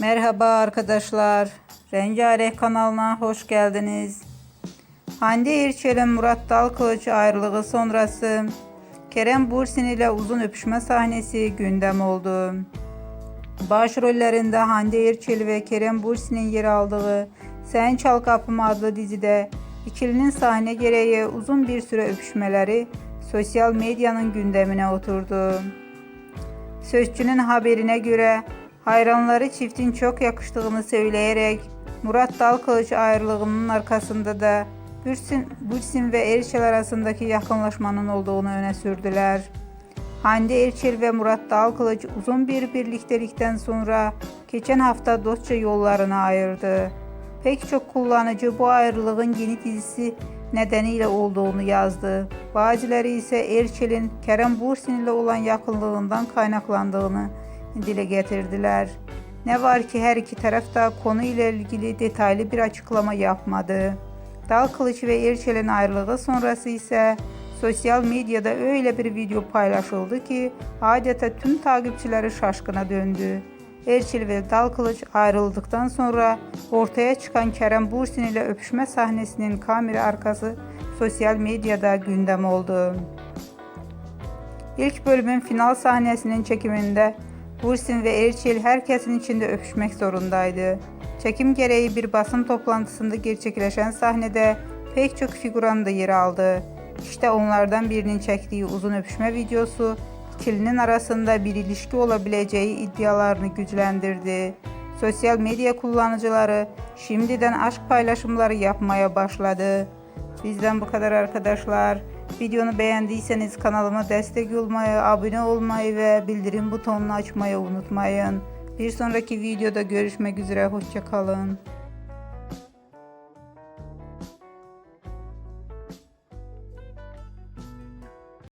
Merhaba arkadaşlar. Rengarenk kanalına hoş geldiniz. Hande Erçel'in Murat Dalkılıç ayrılığı sonrası Kerem Bursin ile uzun öpüşme sahnesi gündem oldu. Başrollerinde Hande Erçel ve Kerem Bursin'in yer aldığı Sen Çal Kapımı adlı dizide ikilinin sahne gereği uzun bir süre öpüşmeleri sosyal medyanın gündemine oturdu. Sözcünün haberine göre hayranları çiftin çok yakıştığını söyleyerek Murat Dalkılıç ayrılığının arkasında da Bursin, Bursin ve Erçel arasındaki yakınlaşmanın olduğunu öne sürdüler. Hande Erçel ve Murat Dalkılıç uzun bir birliktelikten sonra geçen hafta dostça yollarını ayırdı. Pek çok kullanıcı bu ayrılığın yeni dizisi nedeniyle olduğunu yazdı. Bazıları ise Erçel'in Kerem Bursin ile olan yakınlığından kaynaklandığını dile getirdiler. Ne var ki her iki taraf da konuyla ilgili detaylı bir açıklama yapmadı. Dalkılıç ve Erçel'in ayrılığı sonrası ise sosyal medyada öyle bir video paylaşıldı ki adeta tüm takipçileri şaşkına döndü. Erçel ve Dalkılıç ayrıldıktan sonra ortaya çıkan Kerem Bursin ile öpüşme sahnesinin kamera arkası sosyal medyada gündem oldu. İlk bölümün final sahnesinin çekiminde Bursin ve Erçel herkesin içinde öpüşmek zorundaydı. Çekim gereği bir basın toplantısında gerçekleşen sahnede pek çok figüran da yer aldı. İşte onlardan birinin çektiği uzun öpüşme videosu ikilinin arasında bir ilişki olabileceği iddialarını güçlendirdi. Sosyal medya kullanıcıları şimdiden aşk paylaşımları yapmaya başladı. Bizden bu kadar arkadaşlar. Videonu beğendiyseniz kanalıma destek olmayı, abone olmayı ve bildirim butonunu açmayı unutmayın. Bir sonraki videoda görüşmek üzere. Hoşçakalın.